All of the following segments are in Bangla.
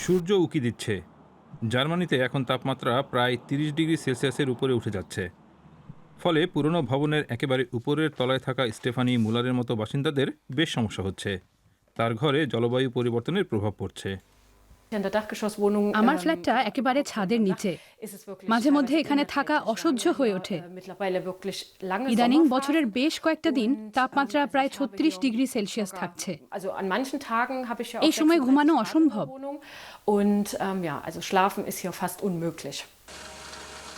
সূর্য উকি দিচ্ছে। জার্মানিতে এখন তাপমাত্রা প্রায় তিরিশ ডিগ্রি সেলসিয়াসের উপরে উঠে যাচ্ছে। ফলে পুরনো ভবনের একেবারে উপরের তলায় থাকা স্টেফানি মুলারের মতো বাসিন্দাদের বেশ সমস্যা হচ্ছে। তার ঘরে জলবায়ু পরিবর্তনের প্রভাব পড়ছে। আমার ফ্ল্যাটটা একেবারে ছাদের নিচে মাঝে মধ্যে এখানে থাকা অসহ্য হয়ে ওঠে ইদানিং বছরের বেশ কয়েকটা দিন তাপমাত্রা প্রায় ছত্রিশ ডিগ্রি সেলসিয়াস থাকছে এই সময় ঘুমানো অসম্ভব ähm.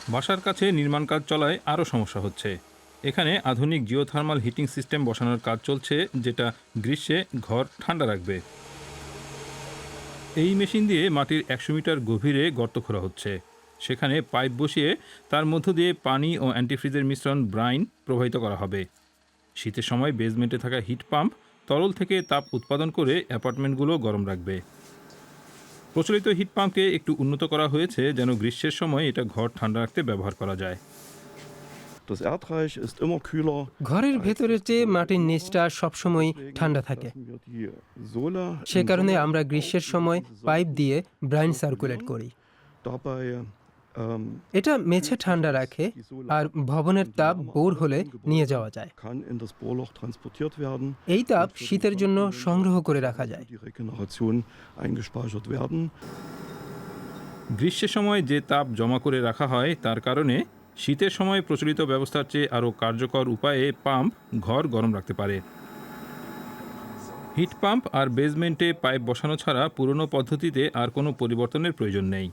বাসার কাছে নির্মাণ কাজ চলায় আরও সমস্যা হচ্ছে এখানে আধুনিক জিওথার্মাল হিটিং সিস্টেম বসানোর কাজ চলছে যেটা গ্রীষ্মে ঘর ঠান্ডা রাখবে এই মেশিন দিয়ে মাটির একশো মিটার গভীরে গর্ত খোঁড়া হচ্ছে। সেখানে পাইপ বসিয়ে তার মধ্য দিয়ে পানি ও অ্যান্টিফ্রিজের মিশ্রণ ব্রাইন প্রবাহিত করা হবে। শীতের সময় বেসমেন্টে থাকা হিট পাম্প তরল থেকে তাপ উৎপাদন করে অ্যাপার্টমেন্টগুলো গরম রাখবে। প্রচলিত হিট পাম্পকে একটু উন্নত করা হয়েছে যেন গ্রীষ্মের সময় এটা ঘর ঠান্ডা রাখতে ব্যবহার করা যায়। ঘরের ভেতরের চেয়ে মাটির নিচটা সবসময় ঠান্ডা থাকে। সে কারণে আমরা গ্রীষ্মের সময় পাইপ দিয়ে ব্রাইন সার্কুলেট করি। Ähm, এটা মেঝে ঠান্ডা রাখে আর ভবনের তাপ বোর হলে নিয়ে যাওয়া যায়. এই তাপ শীতের জন্য সংগ্রহ করে রাখা যায়. গ্রীষ্মের সময় যে তাপ জমা করে রাখা হয় তার কারণে শীতের সময় প্রচলিত ব্যবস্থার চেয়ে আরও কার্যকর উপায়ে পাম্প ঘর গরম রাখতে পারে। হিট পাম্প আর বেসমেন্টে পাইপ বসানো ছাড়া পুরনো পদ্ধতিতে আর কোনো পরিবর্তনের প্রয়োজন নেই।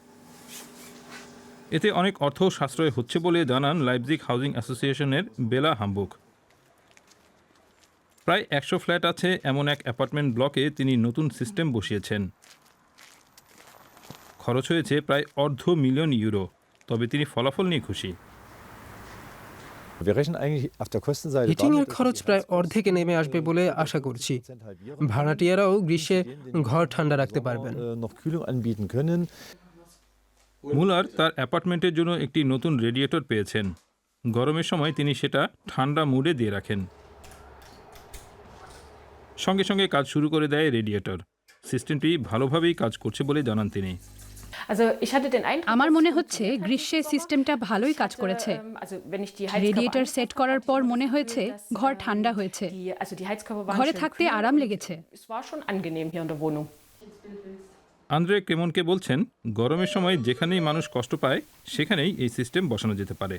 এতে অনেক অর্থ সাশ্রয় হচ্ছে বলে জানান লাইপজিগ হাউজিং অ্যাসোসিয়েশনের বেলা হাম্বুক। প্রায় একশো ফ্ল্যাট আছে এমন এক অ্যাপার্টমেন্ট ব্লকে তিনি নতুন সিস্টেম বসিয়েছেন। খরচ হয়েছে প্রায় অর্ধ মিলিয়ন ইউরো, তবে তিনি ফলাফল নিয়ে খুশি। Dass খরচ প্রায় অর্ধেকে নেমে আসবে বলে আশা করছি। ভাড়াটিয়ারাও গ্রীষ্মে ঘর ঠান্ডা রাখতে পারবেন। äh, মুলার তার অ্যাপার্টমেন্টের জন্য একটি নতুন রেডিয়েটর পেয়েছেন। গরমের সময় তিনি সেটা ঠান্ডা মুডে দিয়ে রাখেন। সঙ্গে সঙ্গে কাজ শুরু করে দেয় রেডিয়েটর সিস্টেমটি ভালোভাবেই কাজ করছে বলে জানান তিনি। আমার মনে হচ্ছে গ্রীষ্মে সিস্টেমটা ভালোই কাজ করেছে। রেডিয়েটার সেট করার পর মনে হয়েছে ঘর ঠান্ডা হয়েছে। ঘরে থাকতে আরাম লেগেছে। আন্দ্রে কেমনকে বলছেন? গরমের সময় যেখানেই মানুষ কষ্ট পায় সেখানেই এই সিস্টেম বসানো যেতে পারে।